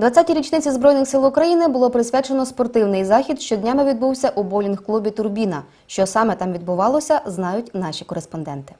20-й річниці Збройних сил України було присвячено спортивний захід, що днями відбувся у боулінг-клубі Турбіна. Що саме там відбувалося, знають наші кореспонденти.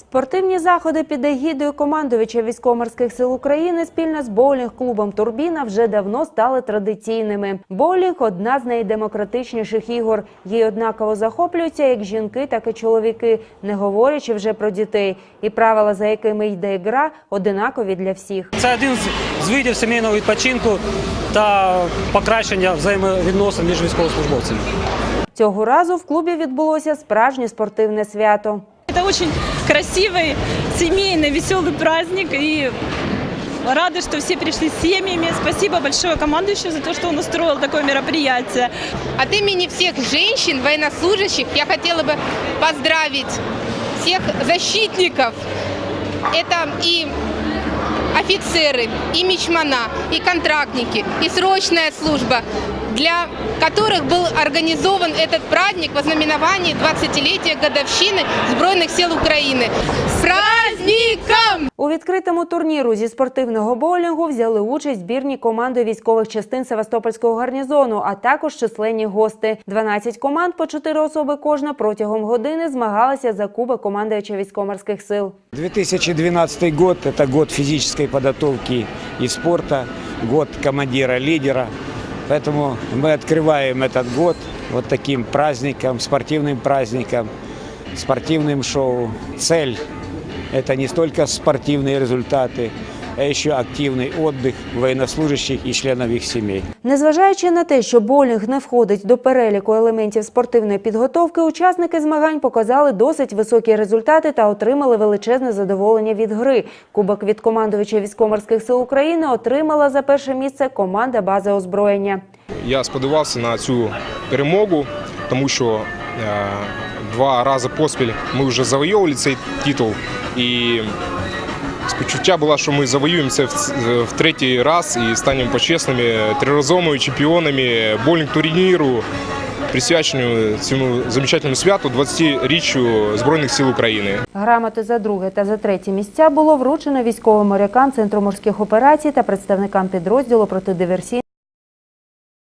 Спортивні заходи під егідою командувача військово-морських сил України спільно з боулінг-клубом Турбіна вже давно стали традиційними. Боулінг – одна з найдемократичніших ігор. Їй однаково захоплюються як жінки, так і чоловіки, не говорячи вже про дітей. І правила, за якими йде гра, одинакові для всіх. Це один з- з видів сімейного відпочинку та покращення взаємовідносин між військовослужбовцями. Цього разу в клубі відбулося справжнє спортивне свято. Это очень красивый, семейный, веселый праздник. И рады, что все пришли с семьями. Спасибо большое командующему за то, что он устроил такое мероприятие. От имени всех женщин, военнослужащих, я хотела бы поздравить всех защитников. Это и офицеры, и мичмана, и контрактники, и срочная служба, для которых был организован этот праздник во знаменовании 20-летия годовщины Збройных сил Украины. С праздником! У відкритому турніру зі спортивного боулінгу взяли участь збірні команди військових частин Севастопольського гарнізону, а також численні гости. 12 команд по 4 особи кожна протягом години змагалися за кубок командуюча військово-морських сил. 2012 год – это год физической подготовки и спорта, год командира-лидера. Поэтому мы открываем этот год вот таким праздником, спортивным праздником, спортивным шоу. Цель – это не столько спортивные результаты, а еще активный отдых военнослужащих и членов их семей. Незважаючи на те, що боулінг не входить до переліку елементів спортивної підготовки, учасники змагань показали досить високі результати та отримали величезне задоволення від гри. Кубок від командувача військово-морських сил України отримала за перше місце команда бази озброєння. Я сподівався на цю перемогу, тому що е, два рази поспіль ми вже завойовували цей титул. І спочуття було, що ми завоюємо це в, третій раз і станемо почесними триразовими чемпіонами боулінг турніру, присвяченню цьому замечательному святу 20-річчю Збройних сил України. Грамоти за друге та за третє місця було вручено військовим морякам Центру морських операцій та представникам підрозділу протидиверсійної